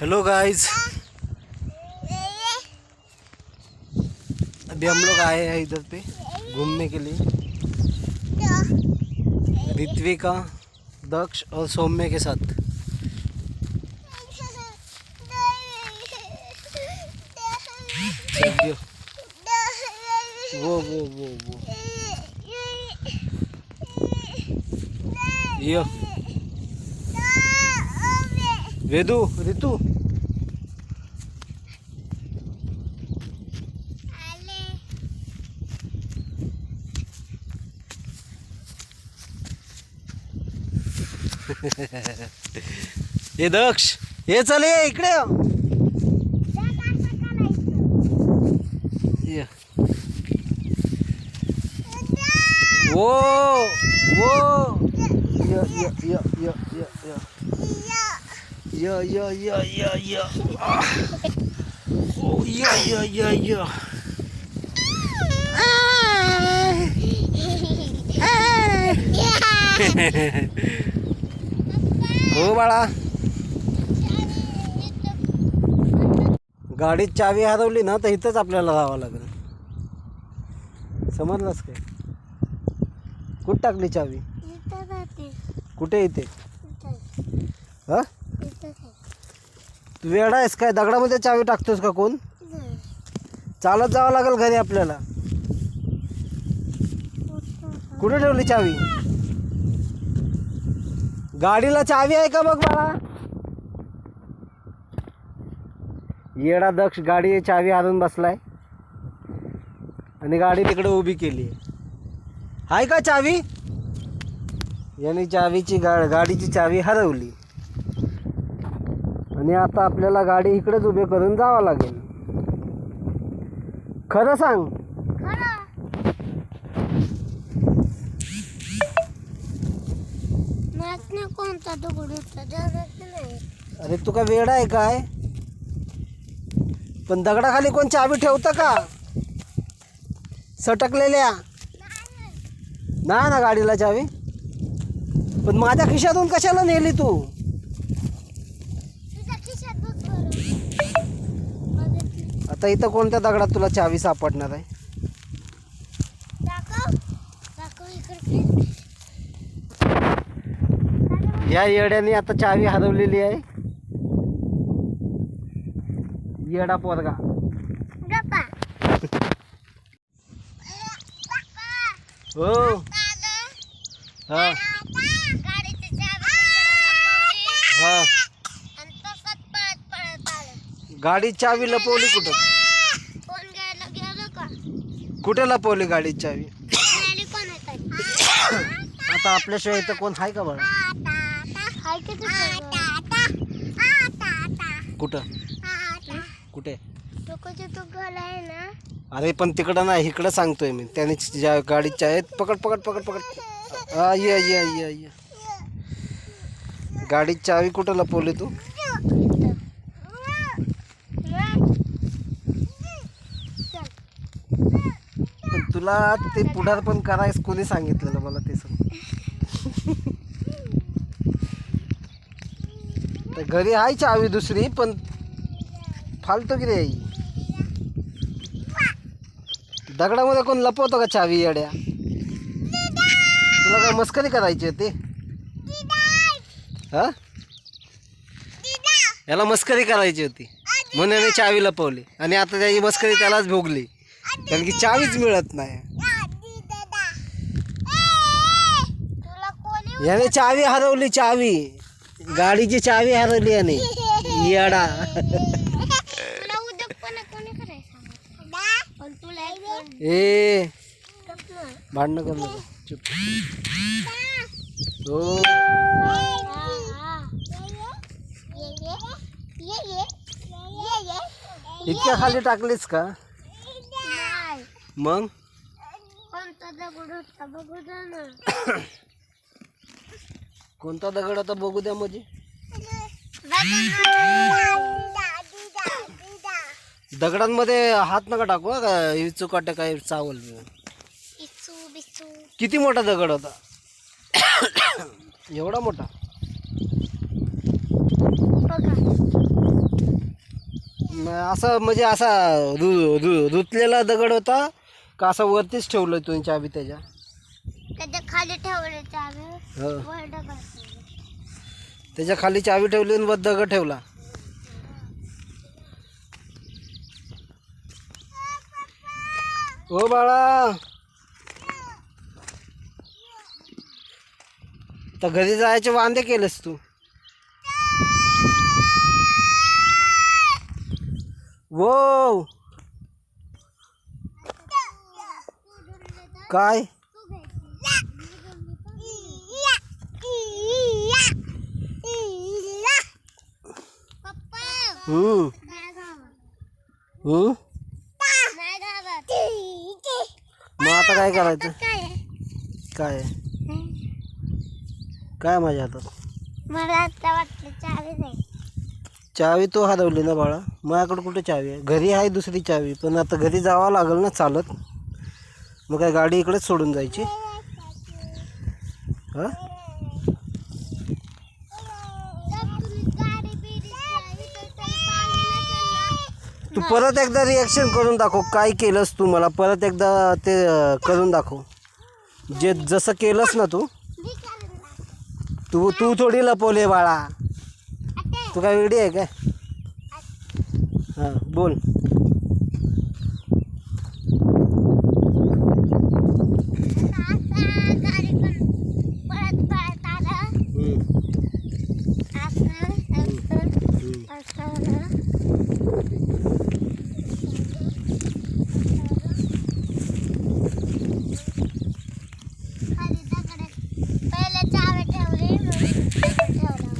Hello guys अभी हम लोग आए हैं इधर पे घूमने के लिए। ऋत्विका, दक्ष और सौम्य के साथ। वो वो वो वो। ये वेदू रितू. ये दक्ष ये चल ये इकडे. ओ ओ. वो वो य य य य य. Yeah, yeah, yeah, yeah. Ah. Oh, yeah, yeah, yeah, yeah. हो बाळा. गाडीत चावी हरवली ना तर इथंच आपल्याला जावं लागेल. समजलंस काय? कुठं टाकली चावी? कुठे इथे. हा? वेडा आहेस काय? दगडामध्ये चावी टाकतोस का कोण? चालत जावं लागेल घरी आपल्याला. कुठे ठेवली चावी? गाडीला चावी आहे का बघ बाळा? येडा दक्ष गाडी चावी हारून बसलाय. आणि गाडी तिकडे उभी केली आहे. का चावी? याने चावीची गा गाडीची चावी हरवली. आणि आता आपल्याला गाडी इकडेच उभे करून जावं लागेल. खरं सांग. कोणता दगड अरे तू का वेड आहे काय? पण दगडाखाली कोण चावी ठेवतं का? सटकलेल्या? नाही ना गाडीला चावी? पण माझ्या खिशातून कशाला नेली तू तुझ्या खिशात बघ बरं बघितली. आता इथं कोणत्या दगडात तुला चावी सापडणार आहे? या येड्याने आता चावी हरवलेली आहे. येडा पोरगा. हो. हा. हा. गाडी चावी लपवली कुठं कोण घ्यायला गेलो का कुठे लपवली गाडी चावी? आता आपल्याशिवाय इथं कोण आहे का बघा हाय की तुझं? कुठं? कुठे? डोकंचे तो गल आहे ना? अरे पण तिकडं नाही इकडं सांगतोय मी. त्याने ज्या गाडीच्या आहेत पकड पकड पकड पकड. हा ये ये ये ये. गाडीची चावी कुठं लपवली तू? तुला ते पुढार पण करायस कोणी सांगितलेलं मला ते सांग तर घरी आहे चावी दुसरी पण फालतू किती आई? दगडामध्ये कोण लपवतो का चावी येड्या? तुला काय मस्करी करायची होती हा? याला मस्करी करायची होती. म्हणून चावी लपवली. आणि आता त्याची मस्करी त्यालाच भोगली. कारण की चावीच मिळत नाही तुला कोणी याने चावी हरवली चावी गाडीची चावी हरवली याने येडा तुला उद्योग पण कोणी करायचं पण तुला एक पण ए गप ना. भांडणं कर नको चुप हो हा, हा. ये, ये. ये, ये. ये, ये. इतक्या खाली टाकलीस का नाही. मग? कोणता दगड होता बघू दे ना. कोणता दगड आता बघू द्या म्हणजे दगडांमध्ये हात नका टाकू हा का? इचू काट्या काय चावल. इचू बिचू. किती मोठा दगड होता? एवढा मोठा? असं म्हणजे असा रुतलेला दगड होता का असं वरतीच ठेवलं तुम्ही चावी त्याच्या? त्याच्याखाली ठेवले चावी. हो. वर. त्याच्याखाली चावी ठेवली आणि वर दगड ठेवला. हो बाळा. तर घरी जायचे वांदे केलेस तू. वो काय? हम्म. हम्म. मग आता काय करायचं? काय? काय काय माझ्या हातात? मला आता वाटलं चावी नाही चावी तो हरवली ना बाळा. माझ्याकडे कुठे चावी आहे? घरी आहे दुसरी चावी पण आता घरी जावं लागेल ना चालत. मग काय गाडी इकडेच सोडून जायची? हा? तू परत एकदा रिॲक्शन करून दाखव काय केलंस तू मला? परत एकदा ते करून दाखव. जे जसं केलंस ना तू. तू तू थोडी लपवले बाळा. तू काय वेडी आहे काय? हां बोल हम्म, हम्म. पहिले चावी ठेवली मग ठेवला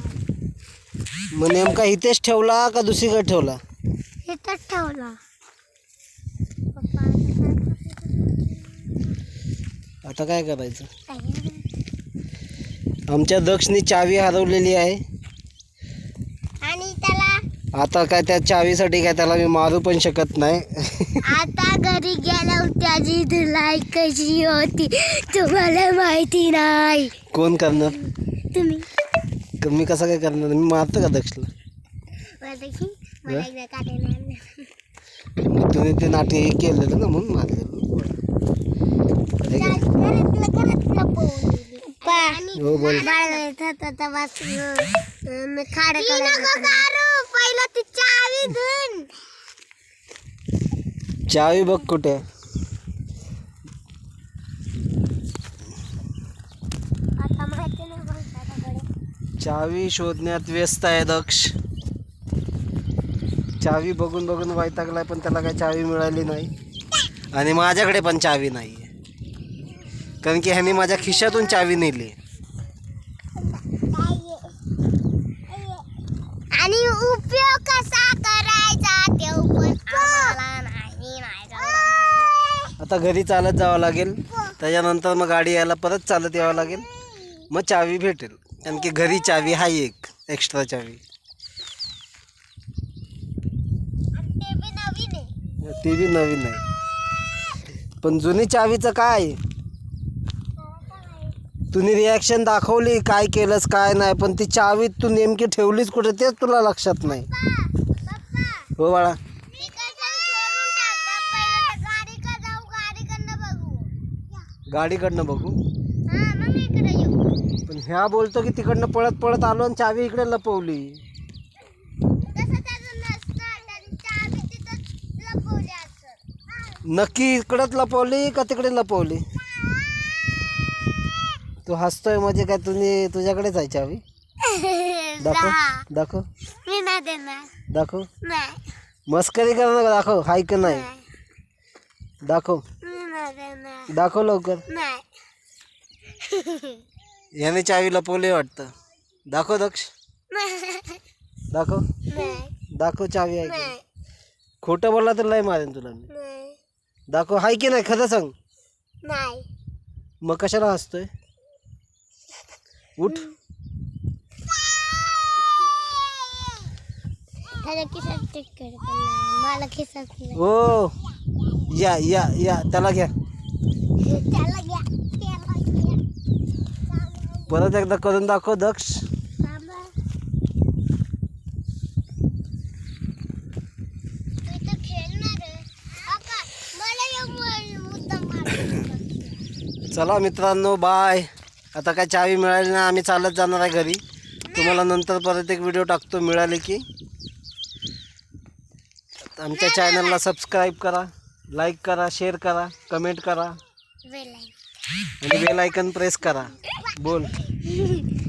मग नेमका इथेच ठेवला का दुसरीकडे ठेवला? इथंच ठेवला. आता काय करायचं? आमच्या दक्षनी चावी हरवलेली आहे. आणि त्याला आता काय त्या चावीसाठी काय त्याला मी मारू पण शकत नाही. आता घरी गेल्यावर त्याची धुलाई कशी होती? तुम्हाला माहिती नाही. कोण करणार? तुम्ही. क- मी कसं काय करणार? मी मारतो का दक्षला. मग तुम्ही ते नाटे हे केलेलं ना म्हणून मारलेलं. हे बोल. चावी बघ कुठे आहे. आता माहिती नाही माणसाकडे चावी शोधण्यात व्यस्त आहे दक्ष. चावी बघून बघून वैतागलाय पण त्याला काही चावी मिळाली नाही. आणि माझ्याकडे पण चावी नाही आहे कारण की ह्याने माझ्या खिशातून चावी नेली. आणि उपयोग कसा करायचा ते पण आम्हाला नाही माहीत. आता घरी चालत जावं लागेल. त्याच्यानंतर मग गाडी यायला परत चालत यावं लागेल. मग चावी भेटेल. कारण की घरी चावी आहे एक एक्स्ट्रा चावी. ते बी नवीन आहे. पण जुनी चावीचं काय? तुम्ही रिॲक्शन दाखवली काय केलंस काय नाही पण ती चावी तू नेमकी ठेवलीच कुठे तेच तुला लक्षात नाही. हो बाळा. गाडीकडनं बघू. पण ह्या बोलतो की तिकडनं पळत पळत आलो आणि चावी इकडे लपवली. नक्की इकडंच लपवली का तिकडे लपवली? तू हसतोय म्हणजे काय तुम्ही तुझ्याकडेच आहे चावी? दाखव. दाखव. मी नाही देणार. दाखव. नाही. मस्करी कर नका दाखव हाय का नाही. दाखव. दाखव लवकर. नाही. याने चावी लपवली वाटतं. दाखव दक्ष. नाही. दाखव दाखव चावी आहे की. नाही. खोटं बोलला तर लय मारेन तुला मी. नाही. दाखव हाय की नाही खरं सांग. नाही. मग कशाला हसतोय? उठ. नाही मला नाही. ओ या या या. घ्या त्याला घ्या. त्याला घ्या. परत एकदा करून दाखव दक्ष. चला मित्रांनो बाय आता काय चावी मिळाली ना आम्ही चालत जाणार आहे घरी. तुम्हाला नंतर परत एक व्हिडिओ टाकतो मिळाले की. आमच्या चॅनलला सबस्क्राईब करा लाईक करा शेअर करा कमेंट करा. आणि बेल आयकन प्रेस करा. बोल.